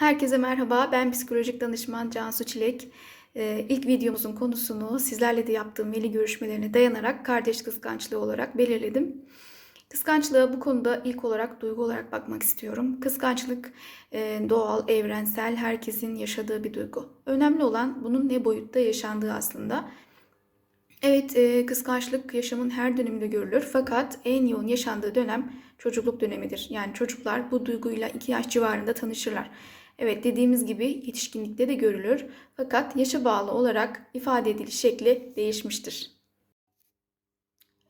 Herkese merhaba, ben psikolojik danışman Cansu Çilek. Ee, ilk videomuzun konusunu sizlerle de yaptığım veli görüşmelerine dayanarak kardeş kıskançlığı olarak belirledim. Kıskançlığa bu konuda ilk olarak duygu olarak bakmak istiyorum. Kıskançlık e, doğal, evrensel, herkesin yaşadığı bir duygu. Önemli olan bunun ne boyutta yaşandığı aslında. Evet, e, kıskançlık yaşamın her döneminde görülür fakat en yoğun yaşandığı dönem çocukluk dönemidir. Yani çocuklar bu duyguyla 2 yaş civarında tanışırlar. Evet, dediğimiz gibi yetişkinlikte de görülür fakat yaşa bağlı olarak ifade ediliş şekli değişmiştir.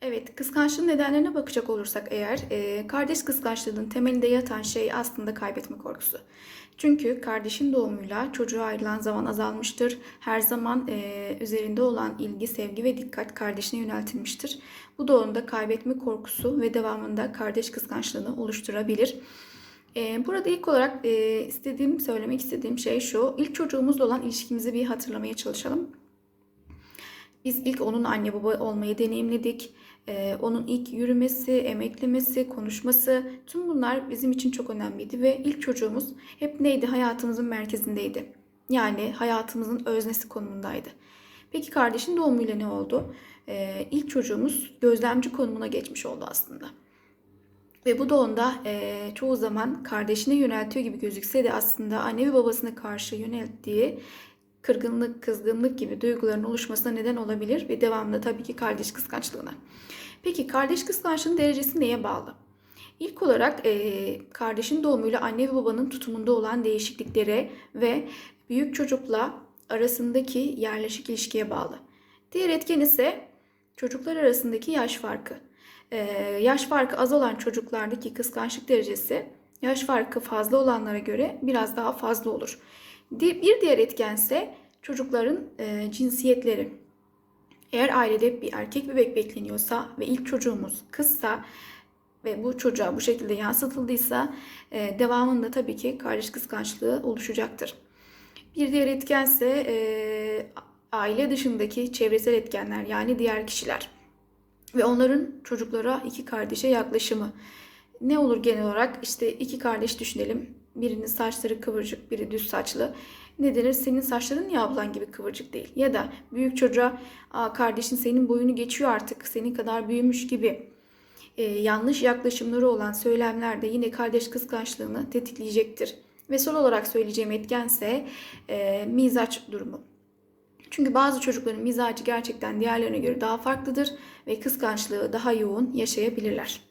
Evet, kıskançlığın nedenlerine bakacak olursak eğer, e, kardeş kıskançlığının temelinde yatan şey aslında kaybetme korkusu. Çünkü kardeşin doğumuyla çocuğa ayrılan zaman azalmıştır. Her zaman e, üzerinde olan ilgi, sevgi ve dikkat kardeşine yöneltilmiştir. Bu doğumda kaybetme korkusu ve devamında kardeş kıskançlığını oluşturabilir. E, burada ilk olarak e, istediğim, söylemek istediğim şey şu. İlk çocuğumuzla olan ilişkimizi bir hatırlamaya çalışalım. Biz ilk onun anne baba olmayı deneyimledik. Ee, onun ilk yürümesi, emeklemesi, konuşması tüm bunlar bizim için çok önemliydi ve ilk çocuğumuz hep neydi? Hayatımızın merkezindeydi. Yani hayatımızın öznesi konumundaydı. Peki kardeşin doğumuyla ne oldu? Ee, ilk çocuğumuz gözlemci konumuna geçmiş oldu aslında. Ve bu da onda e, çoğu zaman kardeşine yöneltiyor gibi gözükse de aslında anne ve babasına karşı yönelttiği kırgınlık, kızgınlık gibi duyguların oluşmasına neden olabilir ve devamında tabii ki kardeş kıskançlığına. Peki kardeş kıskançlığının derecesi neye bağlı? İlk olarak e, kardeşin doğumuyla anne ve babanın tutumunda olan değişikliklere ve büyük çocukla arasındaki yerleşik ilişkiye bağlı. Diğer etken ise çocuklar arasındaki yaş farkı. E, yaş farkı az olan çocuklardaki kıskançlık derecesi yaş farkı fazla olanlara göre biraz daha fazla olur. Bir diğer etken ise çocukların e, cinsiyetleri. Eğer ailede bir erkek bebek bekleniyorsa ve ilk çocuğumuz kızsa ve bu çocuğa bu şekilde yansıtıldıysa e, devamında tabii ki kardeş kıskançlığı oluşacaktır. Bir diğer etken ise e, aile dışındaki çevresel etkenler yani diğer kişiler ve onların çocuklara iki kardeşe yaklaşımı. Ne olur genel olarak işte iki kardeş düşünelim. Birinin saçları kıvırcık, biri düz saçlı. Ne denir? Senin saçların niye ablan gibi kıvırcık değil? Ya da büyük çocuğa kardeşin senin boyunu geçiyor artık, senin kadar büyümüş gibi ee, yanlış yaklaşımları olan söylemler de yine kardeş kıskançlığını tetikleyecektir. Ve son olarak söyleyeceğim etkense e, mizaç durumu. Çünkü bazı çocukların mizacı gerçekten diğerlerine göre daha farklıdır ve kıskançlığı daha yoğun yaşayabilirler.